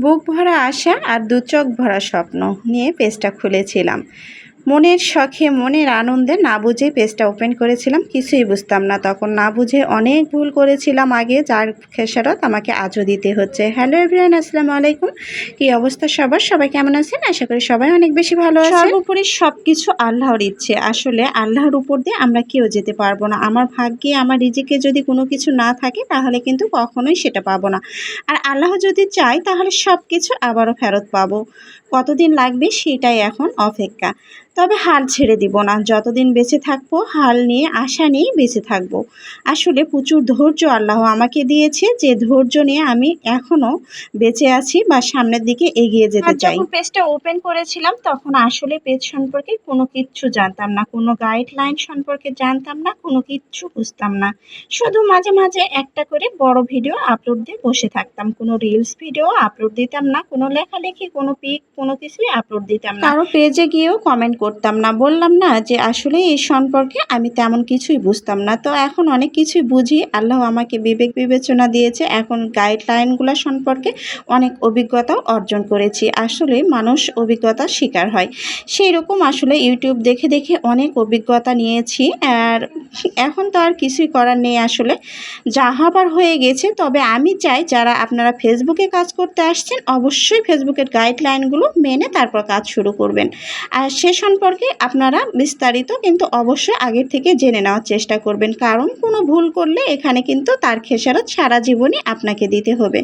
বুক ভরা আশা আর দু চোখ ভরা স্বপ্ন নিয়ে পেজটা খুলেছিলাম। মনের শখে, মনের আনন্দে না বুঝে পেজটা ওপেন করেছিলাম, কিছুই বুঝতাম না। তখন না বুঝে অনেক ভুল করেছিলাম আগে, যার খেসারত আমাকে আজও দিতে হচ্ছে। হ্যালো এভরিওয়ান আসসালামু আলাইকুম। কি অবস্থা সবার? সবাই কেমন আছেন? আশা করি সবাই অনেক বেশি ভালো আছে সর্বোপরি সব কিছু আল্লাহর ইচ্ছে। আসলে আল্লাহর উপর দিয়ে আমরা কেউ যেতে পারব না। আমার ভাগ্যে, আমার রিজিকে যদি কোনো কিছু না থাকে, তাহলে কিন্তু কখনোই সেটা পাবো না। আর আল্লাহ যদি চায়, তাহলে সব কিছু আবারও ফেরত পাবো। কতদিন লাগবে? সেটাই এখন অপেক্ষা। তবে হাল ছেড়ে দিব না। যতদিন বেঁচে থাকব হাল নিয়ে আশা নিয়েই বেঁচে থাকব। আসলে প্রচুর ধৈর্য আল্লাহ আমাকে দিয়েছে। যে ধৈর্য নিয়ে আমি এখনও বেঁচে আছি বা সামনের দিকে এগিয়ে যেতে চাই। পেজটা ওপেন করেছিলাম তখন আসলে পেজ সম্পর্কে কোনো কিচ্ছু জানতাম না। কোনো গাইডলাইন সম্পর্কে জানতাম না কোনো কিচ্ছু বুঝতাম না। শুধু মাঝে মাঝে একটা করে বড় ভিডিও আপলোড দিয়ে বসে থাকতাম। কোনো রিলস ভিডিও আপলোড দিতাম না কোনো লেখালেখি কোনো পিক কোনো কিছুই আপলোড দিতাম না। কারও পেজে গিয়েও কমেন্ট করতাম না। বললাম, না, যে আসলে এই সম্পর্কে আমি তেমন কিছুই বুঝতাম না। তো এখন অনেক কিছুই বুঝি। আল্লাহ আমাকে বিবেক বিবেচনা দিয়েছে। এখন গাইডলাইনগুলো সম্পর্কে অনেক অভিজ্ঞতাও অর্জন করেছি। আসলে মানুষ অভিজ্ঞতার শিকার হয়। সেই রকম আসলে ইউটিউব দেখে দেখে অনেক অভিজ্ঞতা নিয়েছি। আর এখন তো আর কিছুই করার নেই আসলে। যা হবার হয়ে গেছে। তবে আমি চাই যারা আপনারা ফেসবুকে কাজ করতে আসছেন, অবশ্যই ফেসবুকের গাইডলাইনগুলো মেনে তারপর কাজ শুরু করবেন। আর সে সম্পর্কে আপনারা বিস্তারিত কিন্তু অবশ্যই আগের থেকে জেনে নেওয়ার চেষ্টা করবেন। কারণ কোনো ভুল করলে এখানে কিন্তু তার খেসারত সারা জীবনই আপনাকে দিতে হবে।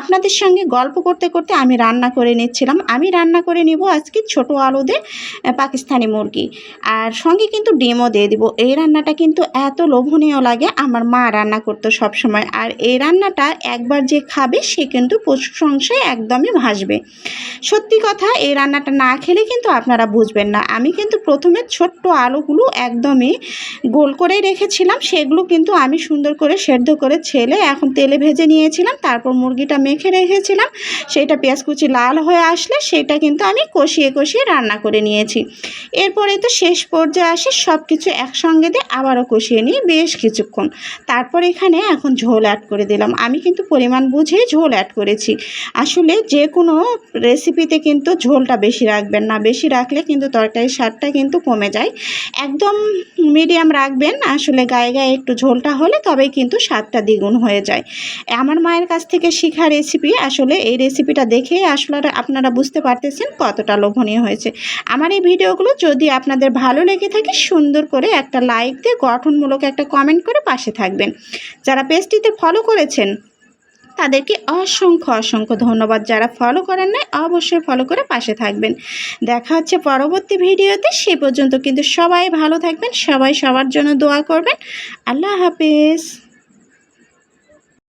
আপনাদের সঙ্গে গল্প করতে করতে আমি রান্না করে নিচ্ছিলাম। আমি রান্না করে নিব আজকে ছোট আলুতে পাকিস্তানি মুরগি। আর সঙ্গে কিন্তু ডিমও দিয়ে দিব। এই রান্নাটা কিন্তু এত লোভনীয় লাগে, আমার মা রান্না করতো সব সময় আর এই রান্নাটা একবার যে খাবে, সে কিন্তু প্রশংসায় একদমই ভাসবে। সত্যি কথা, এই রান্নাটা না খেলে কিন্তু আপনারা বুঝবেন না। আমি কিন্তু প্রথমে ছোট্ট আলুগুলো একদমই গোল করেই রেখেছিলাম। সেগুলো কিন্তু আমি সুন্দর করে সেদ্ধ করে ছেলে এখন তেলে ভেজে নিয়েছিলাম। তারপর মুরগিটা মেখে রেখেছিলাম। সেটা পেঁয়াজ কুচি লাল হয়ে আসলে সেটা কিন্তু আমি কষিয়ে কষিয়ে রান্না করে নিয়েছি। এরপরে তো শেষ পর্যায়ে আসে সব কিছু একসঙ্গে দিয়ে আবারও কষিয়ে নিই বেশ কিছুক্ষণ। তারপর এখানে এখন ঝোল অ্যাড করে দিলাম। আমি কিন্তু পরিমাণ বুঝে ঝোল অ্যাড করেছি। আসলে যে কোনো রেসিপিতে কিন্তু ঝোলটা বেশি রাখবেন না। বেশি রাখলে কিন্তু তরকারির স্বাদটা কিন্তু কমে যায়। একদম মিডিয়াম রাখবেন, আসলে গায়ে গায়ে একটু ঝোলটা হলে তবেই কিন্তু স্বাদটা দ্বিগুণ হয়ে যায়। আমার মায়ের কাছ থেকে শেখা রেসিপি আসলে এই রেসিপিটা দেখে আসলে আপনারা বুঝতে পারতেছেন কতটা লোভনীয় হয়েছে। আমার এই ভিডিওগুলো যদি আপনাদের ভালো লেগে থাকে, সুন্দর করে একটা লাইক দিয়ে গঠনমূলক একটা কমেন্ট করে পাশে থাকবেন। যারা পেজটিতে ফলো করেছেন তাদেরকে অসংখ্য অসংখ্য ধন্যবাদ যারা ফলো করেন নাই, অবশ্যই ফলো করে পাশে থাকবেন। দেখা হচ্ছে পরবর্তী ভিডিওতে, সে পর্যন্ত কিন্তু সবাই ভালো থাকবেন, সবাই সবার জন্য দোয়া করবেন। আল্লাহ হাফিজ।